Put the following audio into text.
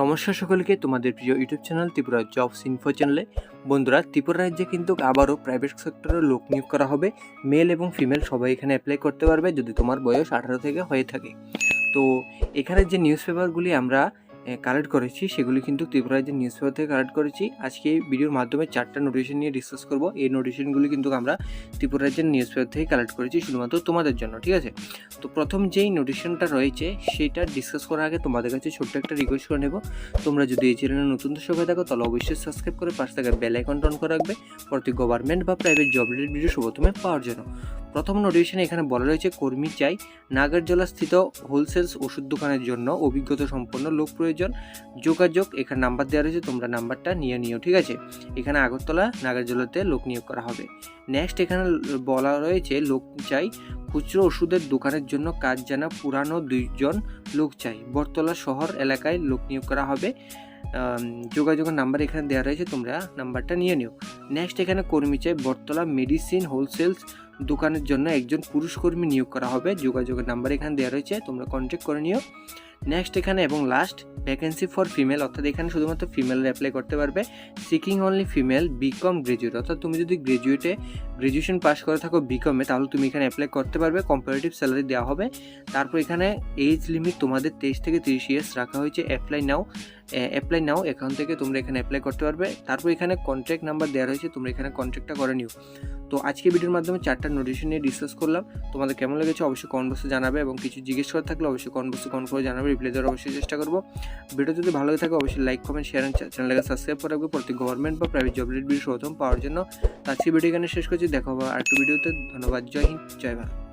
নমস্কার সকলকে তোমাদের প্রিয় YouTube channel Tripura jobs info চ্যানেলে। বন্ধুরা, ত্রিপুরা রাজ্যে কিন্তু আবারও প্রাইভেট সেক্টরে লোক নিয়োগ করা হবে। মেল এবং ফিমেল সবাই এখানে অ্যাপ্লাই করতে পারবে যদি তোমার বয়স আঠারো থেকে হয়ে থাকে। তো এখানে যে নিউজ পেপারগুলি আমরা কালেক্ট করেছি, সেগুলি কিন্তু ত্রিপুরা রাজ্যের নিউজ পেপার থেকে কালেক্ট করেছি, আজকে এই ভিডিওর মাধ্যমে চারটা নোটিশন নিয়ে ডিসকাস করব। এই নোটিশনগুলি কিন্তু আমরা ত্রিপুরা রাজ্যের নিউজ পেপার থেকে কালেক্ট করেছি, শুধুমাত্র তোমাদের জন্য, ঠিক আছে? তো প্রথম যেই নোটিশনটা রয়েছে, সেটা ডিসকাস করার আগে তোমাদের কাছে ছোট্ট একটা রিকোয়েস্ট করে নেব। তোমরা যদি এই চ্যানেলে নতুন দর্শক হয়ে থাকো তাহলে অবশ্যই সাবস্ক্রাইব করে পাশে থাকা বেল আইকন অন করে রাখবে। প্রতি গভর্নমেন্ট বা প্রাইভেট জব রিলেটেড ভিডিও সর্বপ্রথমে পাওয়ার জন্য। প্রথম নোটিফিকেশনে এখানে বলা রয়েছে, কর্মী চাই নাগারজলা স্থিত হোলসেলস ওষুধ দোকানের জন্য অভিজ্ঞতা সম্পন্ন লোক প্রয়োজন। যোগাযোগ, এখানে নাম্বার দেওয়া রয়েছে, তোমরা নাম্বারটা নিয়ে নিও, ঠিক আছে? এখানে আগরতলা, নাগারজলাতে লোক নিয়োগ করা হবে। নেক্সট এখানে বলা রয়েছে, লোক চাই খুচরো ওষুধের দোকানের জন্য কাজ জানা পুরানো দুইজন লোক চাই। বটতলা শহর এলাকায় লোক নিয়োগ করা হবে। যোগাযোগের নাম্বার এখানে দেওয়া রয়েছে, তোমরা নাম্বারটা নিয়ে নিও। নেক্সট এখানে কর্মী চাই বটতলা মেডিসিন হোলসেলস দোকানের জন্য একজন পুরুষ কর্মী নিয়োগ করা হবে। যোগাযোগের নাম্বার এখানে দেওয়া রয়েছে, তোমরা কন্ট্যাক্ট করে নিও। নেক্সট এখানে এবং লাস্ট ভ্যাকেন্সি ফর ফিমেল অর্থাৎ এখানে শুধুমাত্র ফিমেল অ্যাপ্লাই করতে পারবে। Seeking only female BCom graduate অর্থাৎ তুমি যদি গ্রাজুয়েটে গ্রাজুয়েশন পাস করে থাকো বিকমে তাহলে তুমি এখানে অ্যাপ্লাই করতে পারবে কম্পারেটিভ স্যালারি দেওয়া হবে। তারপর এখানে এজ লিমিট তোমাদের তেইশ থেকে তিরিশ ইয়ার্স রাখা হয়েছে অ্যাপ্লাই নাও অ্যাপ্লাই নাও, এখান থেকে তোমরা এখানে অ্যাপ্লাই করতে পারবে। তারপর এখানে কন্ট্যাক্ট নাম্বার দেওয়া রয়েছে, তোমরা এখানে কন্ট্যাক্টটা করে নিও। তো আজকে ভিডিওর মাধ্যমে চারটা নোটিশন নিয়ে ডিসকাস করলাম। তোমাদের কেমন লেগেছে অবশ্যই কমেন্ট বক্সে জানাবে এবং কিছু জিজ্ঞেস করার থাকলে অবশ্যই কমেন্ট বক্সে কমেন্ট করে জানাবে রিপ্লাই দেওয়ার অবশ্যই চেষ্টা করব। ভিডিও যদি ভালো লাগে থাকে অবশ্যই লাইক কমেন্ট শেয়ার চ্যানেলটাকে সাবস্ক্রাইব করে রাখবে। প্রতি গভর্নমেন্ট বা প্রাইভেট জব রিলেটেড ভিডিও প্রথম পাওয়ার জন্য। আজকে ভিডিও এখানে শেষ করছি। দেখা হবে আর একটু ভিডিওতে ধন্যবাদ। জয় হিন্দ। জয় ভারত।